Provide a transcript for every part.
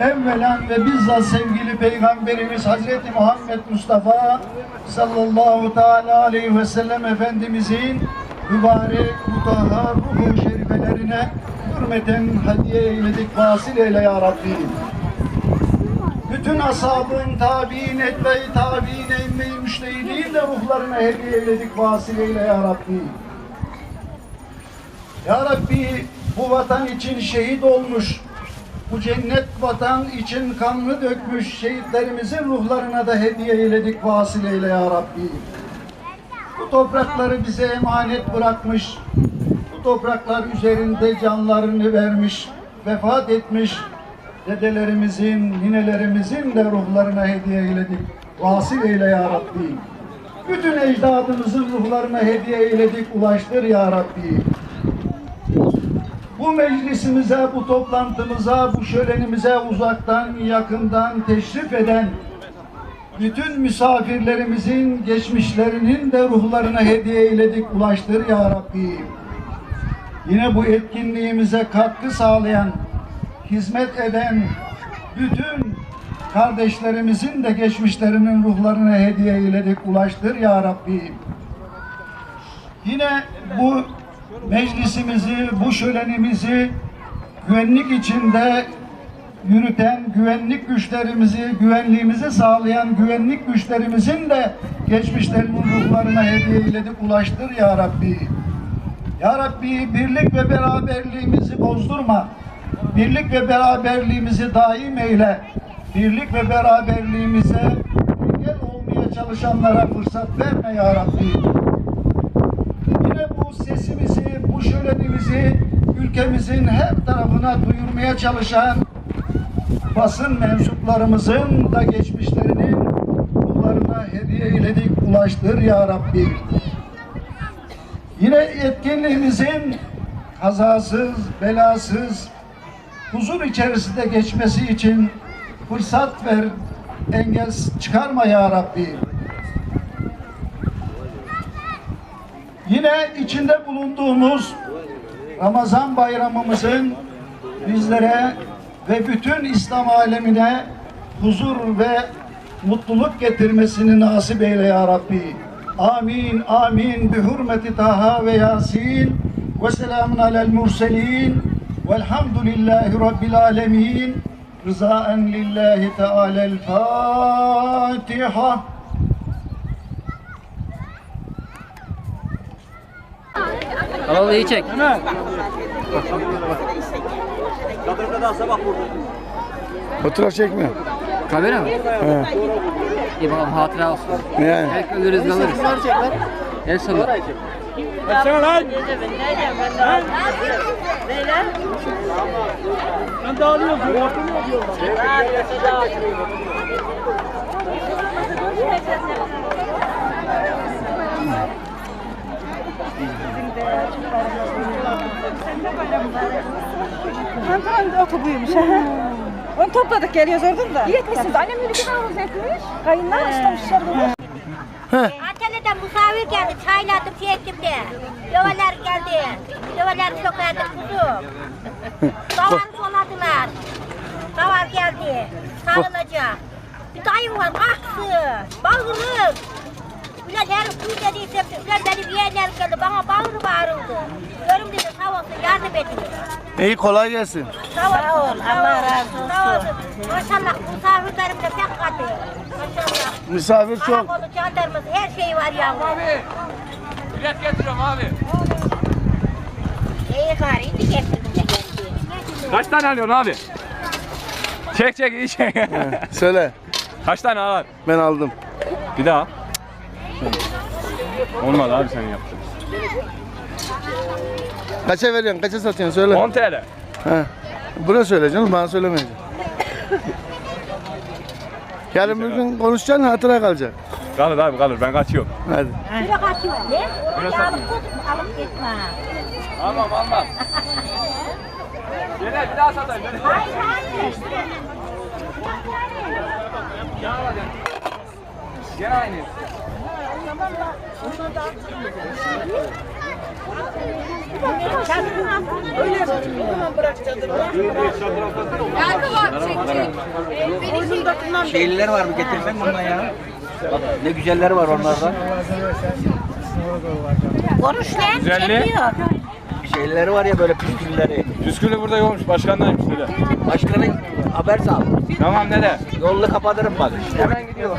evvelen ve bizzat sevgili Peygamberimiz Hazreti Muhammed Mustafa sallallahu teala aleyhi ve sellem Efendimizin mübarek, mutahhar ruhu şerifelerine hürmeten hediye eyledik vasıl eyle ya Rabbi. Bütün ashabın, tabi'in, etbe-i tabi'in, emme-i müştehidin de ruhlarına hediye eyledik vasıl eyle ya Rabbi. Ya Rabbi bu vatan için şehit olmuş, bu cennet vatan için kanını dökmüş şehitlerimizin ruhlarına da hediye eyledik vasıl eyle ya Rabbi. Bu toprakları bize emanet bırakmış, bu topraklar üzerinde canlarını vermiş, vefat etmiş dedelerimizin, ninelerimizin de ruhlarına hediye eyledik. Vasıl eyle ya Rabbi. Bütün ecdadımızın ruhlarına hediye eyledik, ulaştır ya Rabbi. Bu meclisimize, bu toplantımıza, bu şölenimize uzaktan, yakından teşrif eden bütün misafirlerimizin geçmişlerinin de ruhlarına hediye eyledik, ulaştır ya Rabbi. Yine bu etkinliğimize katkı sağlayan, hizmet eden bütün kardeşlerimizin de geçmişlerinin ruhlarına hediye eyledik, ulaştır ya Rabbi. Yine bu meclisimizi, bu şölenimizi güvenlik içinde yürüten güvenlik güçlerimizi, güvenliğimizi sağlayan güvenlik güçlerimizin de geçmişlerinin ruhlarına hediye eyledik, ulaştır ya Rabbi. Ya Rabbi birlik ve beraberliğimizi bozdurma. Birlik ve beraberliğimizi daim eyle. Birlik ve beraberliğimize engel olmaya çalışanlara fırsat verme ya Rabbi. Bu sesimizi, bu şölenimizi ülkemizin her tarafına duyurmaya çalışan basın mensuplarımızın da geçmişlerinin ruhlarına hediye eyledik, ulaştır ya Rabbi. Yine etkinliğimizin kazasız, belasız, huzur içerisinde geçmesi için fırsat ver, engel çıkarma ya Rabbi. Yine içinde bulunduğumuz Ramazan bayramımızın bizlere ve bütün İslam alemine huzur ve mutluluk getirmesini nasip eyle ya Rabbi. Amin, amin. Bi hürmeti Taha ve Yasin ve selamun alel murselin velhamdülillahi rabbil alemin. Rızaen lillahi teala'l Fatiha. Al iyi çek. Fotoğraf çekmiyor. Kamera mı? He. İyi bakalım hatıra olsun. Yani. Belki ölürüz kalırız. El salla. Hanımefendi oku buymuş. Onu topladık geliyoruz oradan da. İyi etmişsiniz. Annem bir iki havuz etmiş. Kayınlar istemişler bunu. Antalya'dan misafir geldi, çayladım, şey ettim de. Döveler geldi, döveler sokadım kuzum. Davar soladılar. Davar geldi, sarılacak. Bir dayım var, aksın, bağırır. Ulan herif kuy dediyse, ulan beni bir yerler geldi, bana bağırır bağırıldı. Görüm dedi, sağ yardım. İyi kolay gelsin. Sağ ol, Allah razı olsun. Maşallah, misafirlerim de pek kadı. Maşallah. Misafir çok. Karakolu, jandarması, her şeyi var yavrum. Bilet getiriyorum abi. İyi gari, indi getirdim de geldi. Kaç tane alıyorsun abi? Çek çek iyi çek. Söyle. Kaç tane var? Ben aldım. Bir daha. Olmadı abi senin yaptın. Kaça veriyorsun? Kaça satıyorsun? Söyle. 10 TL. He. Buna söyle canım. Bana söylemeyeceksin. Yarın bir gün konuşacaksın hatıra kalacak. Kalır abi kalır ben kaçıyorum. Hadi. Bire kaçıyor. Ne? Oraya alıp tut, alıp gitme. Almam almam. Gene bir daha satayım. Hayır, hayır. Gene aynı. Çadırın altında öyle. Çadır altında. Şeyliler var mı getirsen bundan ya? Bak, ne güzeller var onlardan. Konuş lan. Güzelliği. Çekiyor. Şeylileri var ya böyle püskülleri. Püskülü burada yokmuş. Başkandan dedi. Başkanın haber sal. Tamam dede. Yolunu kapatırım bak. Hemen gidiyor.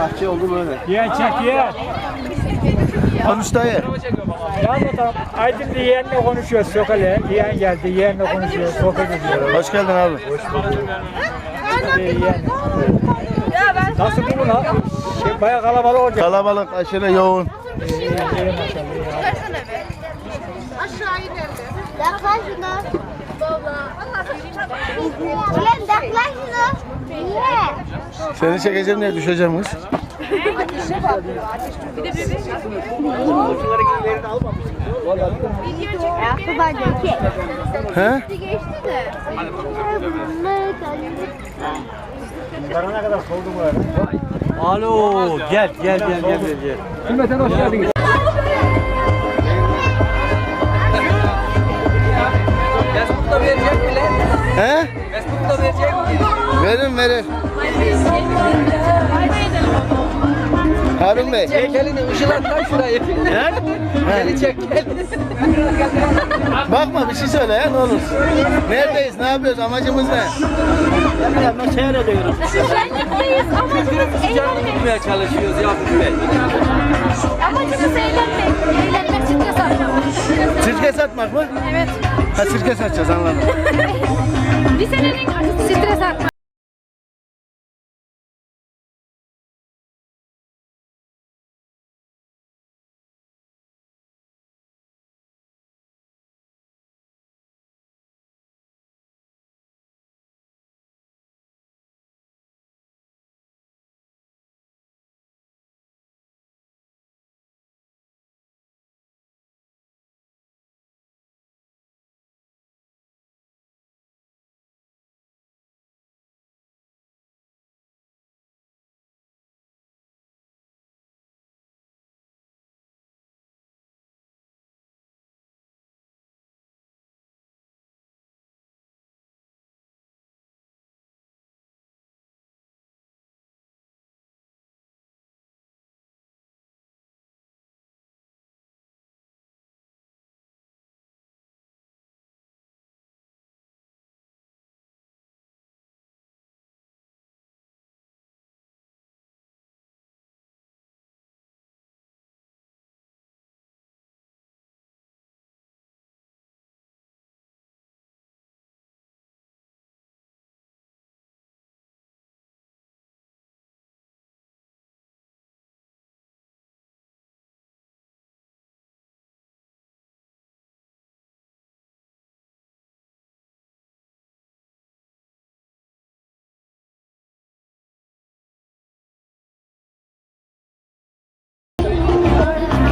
Bahçe oldu böyle. Yeğen çek yeğen. Konuş dayı. Yaz bakalım. Aydın yeğenle konuşuyor Sokale. Yeğen geldi yeğenle konuşuyor. Sohbet ediyor. Hoş geldin abi. Ee, yeğen. Nasıl bu lan? Şey, bayağı kalabalık olacak. Kalabalık aşırı yoğun. Yaklaş şuna. Ulan yaklaş şuna. Niye? Seni çekeceğim diye bence iki. He? Geçti de. Alo gel gel gel gel gel. Hürmeten hoş geldiniz. Facebook'ta verecek lan? He? Facebook'ta verecek mi? Verin verin. Harun Bey. Çek elini ışılat lan şurayı. Beni çek gel. Bakma bir şey söyle ya ne olur. Neredeyiz? Ne yapıyoruz? Amacımız ne? Seyrediyoruz. Şenlikteyiz. Amacımız Canlı eğlenmek. tutmaya çalışıyoruz Yakup Bey. Amacımız eğlenmek. Eğlenmek, stres atmak. Sirke satmak mı? Evet. Ha sirke satacağız anladım. Lisenin stres atmak.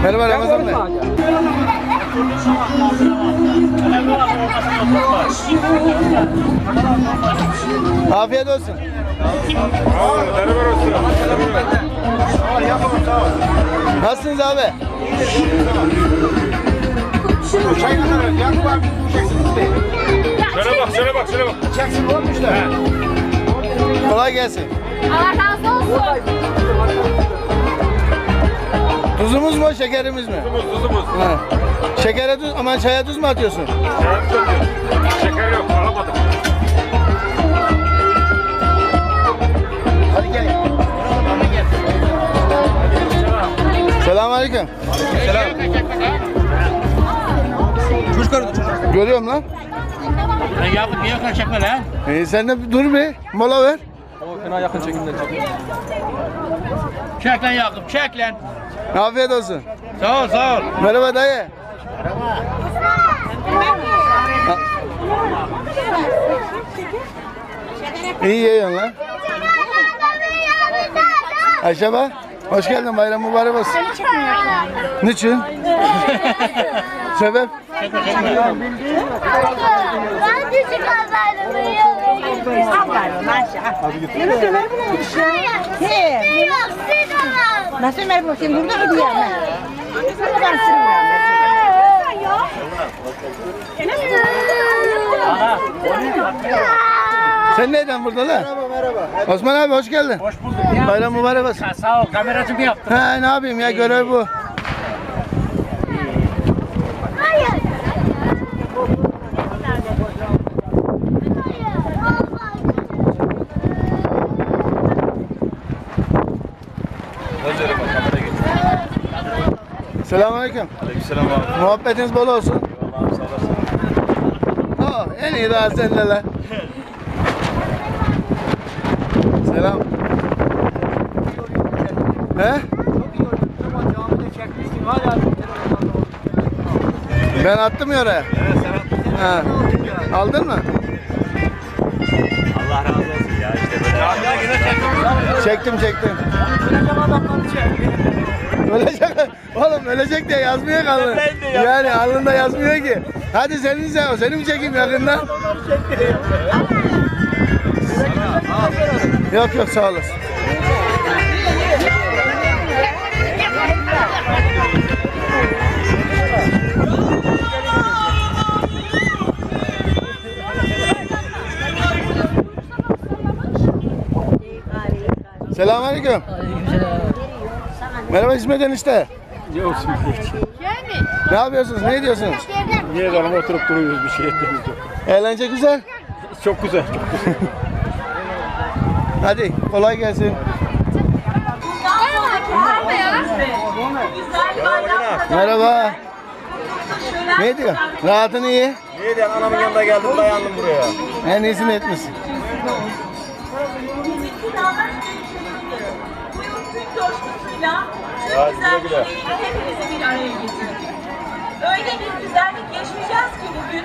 Merhaba Ramazan Bey. Afiyet olsun. Nasılsınız abi? Şöyle bak şöyle bak şöyle bak. Kolay gelsin. Allah razı olsun. Tuzumuz mu şekerimiz mi? Tuzumuz tuzumuz. Ha. Şekere tuz aman çaya tuz mu atıyorsun? Şeker yok alamadım. Hadi gelin. Selamünaleyküm. Selam. Çocuk aradı. Görüyorum lan. Ben Yakup niye yakın çekme lan? İyi sen de dur bir mola ver. O fena yakın çekimden çek. Çek lan Yakup çek lan. Afiyet olsun. Sağ ol sağ ol. Merhaba dayı. İyi yiyorsun lan. Ayşe bak. Hoş geldin bayram mübarek olsun. Niçin? Sebep? Ben düşük azarım. Yunus Ömer bu neymiş ya? He. Yok, siz alın. Nasıl bu? Sen burada mı diyor ben? Sürüyor? Ana. Sen neyden burada lan? Merhaba merhaba. Osman abi hoş geldin. Hoş bulduk. Bayram mübarek olsun. Sağ ol kameracımı yaptın. Ha ne yapayım ya görev bu. Selamünaleyküm. Aleykümselam abi. Muhabbetiniz bol olsun. Allah'ım sağ olasın. Oh, en iyi daha sende lan. Selam. He? Ben attım ya oraya. Evet sen Ha. Aldın mı? Allah razı olsun ya işte böyle. Camide yine çektim. Çektim çektim. Ölecek. Oğlum ölecek diye yazmıyor kalın. Yani alnında yazmıyor ki. Hadi senin sen, seni mi çekeyim yakından? Yok yok sağ olasın. Selamünaleyküm. Merhaba İsmet enişte. Ne yapıyorsunuz? Ne ediyorsunuz? Niye canım oturup duruyoruz bir şey ettiğimiz yok. Eğlence güzel. Çok güzel, çok güzel. Hadi kolay gelsin. Merhaba. Ne diyor? Rahatın iyi. İyi de anamın yanında geldim dayandım buraya. En iyisini etmişsin. Hadi güle güle. hepimizi bir araya getirdi. Öyle bir güzellik yaşayacağız ki bugün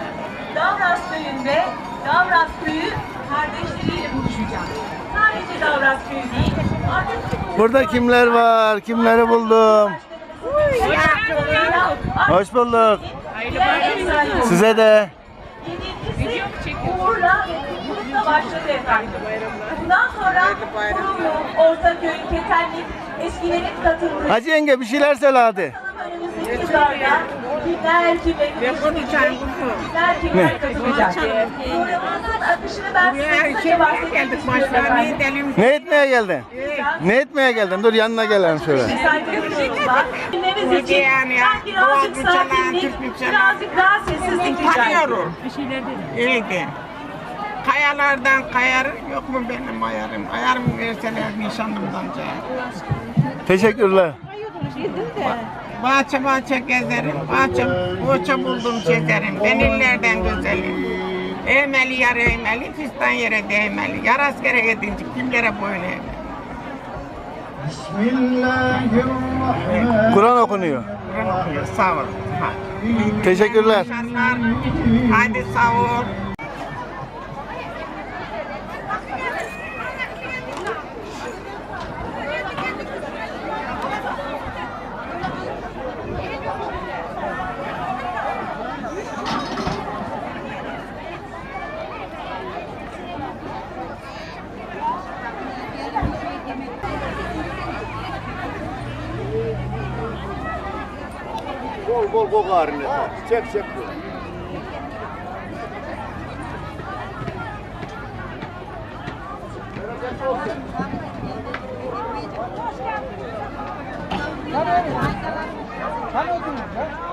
Davras Köyü'nde Davras Köyü kardeşleriyle buluşacak. Sadece Davras Köyü değil, artık Burada kimler var? Kimleri buldum? Hoş bulduk. Size de. Birincisi Uğur'la ve Kutlu'nda başladı efendim. Bundan sonra Kurulu, Ortaköy, Ketenlik, eskilerin katıldığı Hacı yenge bir şeyler söyle hadi. önümüzdeki yıllarda kimler kimler kimler kimler katılacak. Programımızın akışını ben size kısaca bahsetmek istiyorum efendim. Ne etmeye geldin? Ne etmeye geldin? Dur yanına gelelim şöyle. Dinleriz için ben birazcık sakinlik, birazcık daha sessizlik rica ediyorum. İyiydi. Kayalardan kayar yok mu benim ayarım? Ayarımı verseler nişanlımdan Teşekkürler. Bahçe bahçe gezerim, bahçe boça buldum çizerim. Ben illerden güzelim. Eğmeli yar eğmeli, fistan yere değmeli. Yar askere gidince kimlere böyle eğmeli? Bismillahirrahmanirrahim. Kur'an okunuyor. Kur'an okuyor, Sağ ol. Ha. Teşekkürler. Hadi sağ ol. Çek çek diyor. Hani ödün? Hani ödün?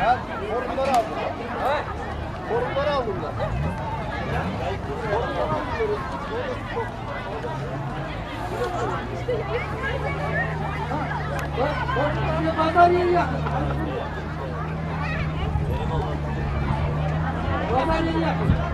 Ben formları aldım. He? Formları aldım da. Bataryaya. Bataryaya.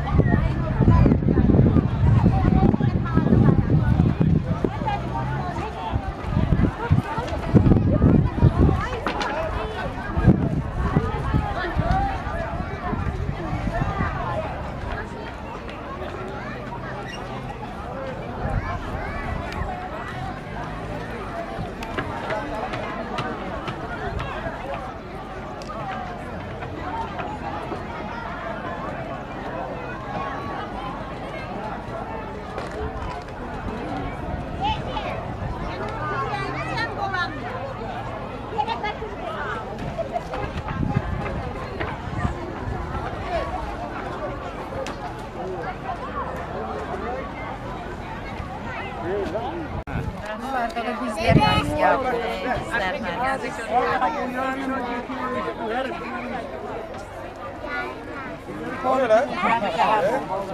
Çek.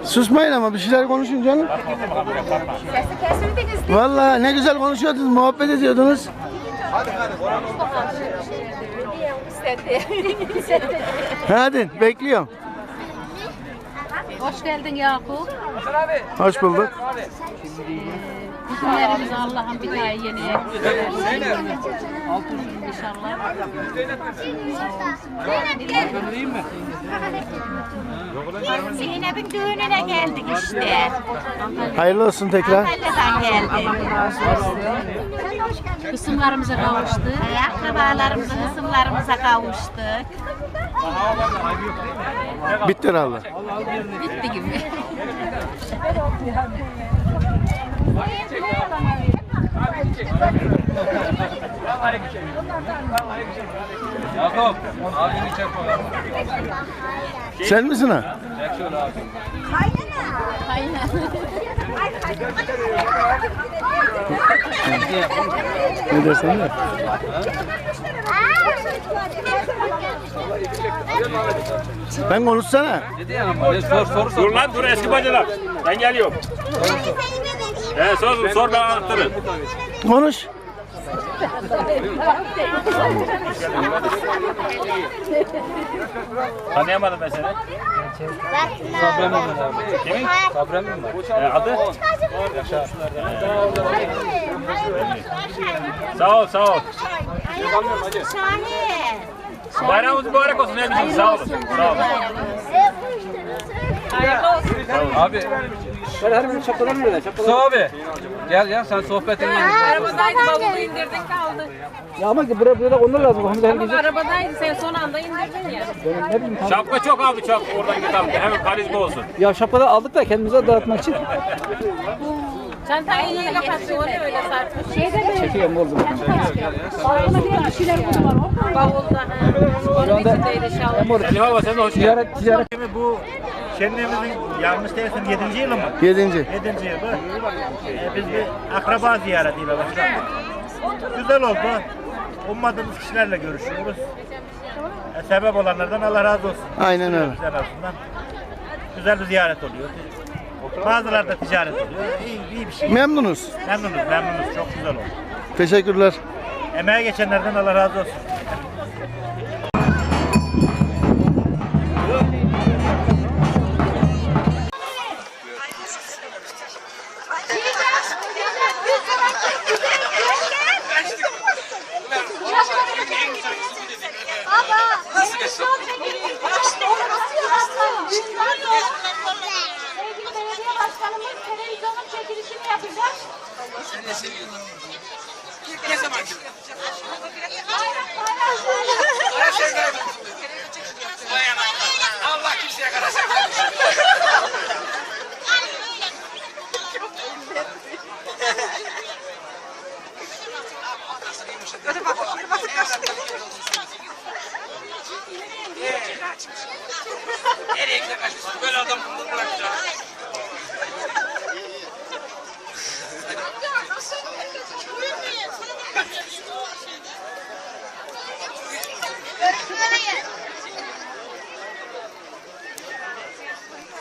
Susmayın ama bir şeyler konuşun canım. Sesi. Vallahi ne güzel konuşuyordunuz, muhabbet ediyordunuz. Hadi bekliyorum. Hoş geldin Yakup. Hoş bulduk. Günlerimiz Allah'ın bir daha yeni inşallah. Zeynep'in düğününe geldik işte. Hayırlı olsun tekrar. Antalya'dan geldik. Kısımlarımıza kavuştuk. Akrabalarımıza, kısımlarımıza kavuştuk. Bitti herhalde. Bitti gibi. Yakup. Abini çek bakalım. Sen misin ha? Ne dersen de. Ben konuşsana. Ne diyor ama? Ne sor sor sor. Dur lan dur eski bacalar. Ben geliyorum. He sor sor ben anahtarı. Konuş. Tanıyamadım ben seni. Sabrem mi var? Kimin? Sabrem mi var? E, adı? Sağ ol sağ ol. Şahin. Bayramımız mübarek olsun hepiniz. Sağ olun. Sağ olun. Abi. Şöyle her bir şapkadan nerede? Şapkadan. abi. Gel ya sen sohbetini Arabadaydı bavulu indirdin kaldı. Ya ama ki buraya buraya onlar lazım. Hamza herkes. Arabadaydı sen son anda indirdin ya. Ne bileyim. tam- Şapka çok abi çok. Oradan git abi. Hemen karizma olsun. Ya şapkaları aldık da kendimize dağıtmak için. Çantayı iyi kapattı onu öyle sarkmış. Şeyde de Çekiyorum oldu. bavulda. Onun içindeydi şalvar. Ali Baba sen de hoş geldin. Ticaret, ticaret. Bu şenliğimizin yanlış değilsin 7. yılı mı? Yedinci. 7. yılı. Ee, biz bir akraba ziyaretiyle başladık. Güzel oldu. Ummadığımız kişilerle görüşüyoruz. E, sebep olanlardan Allah razı olsun. Aynen öyle. Güzel bir ziyaret oluyor. Bazıları da ticaret oluyor. İyi, iyi bir şey. Memnunuz. Memnunuz, memnunuz. Çok güzel oldu. Teşekkürler. Emeğe geçenlerden Allah razı olsun. Allah kimseye karışamaz. Nereye kaçmışsın? Böyle adam bırakacak.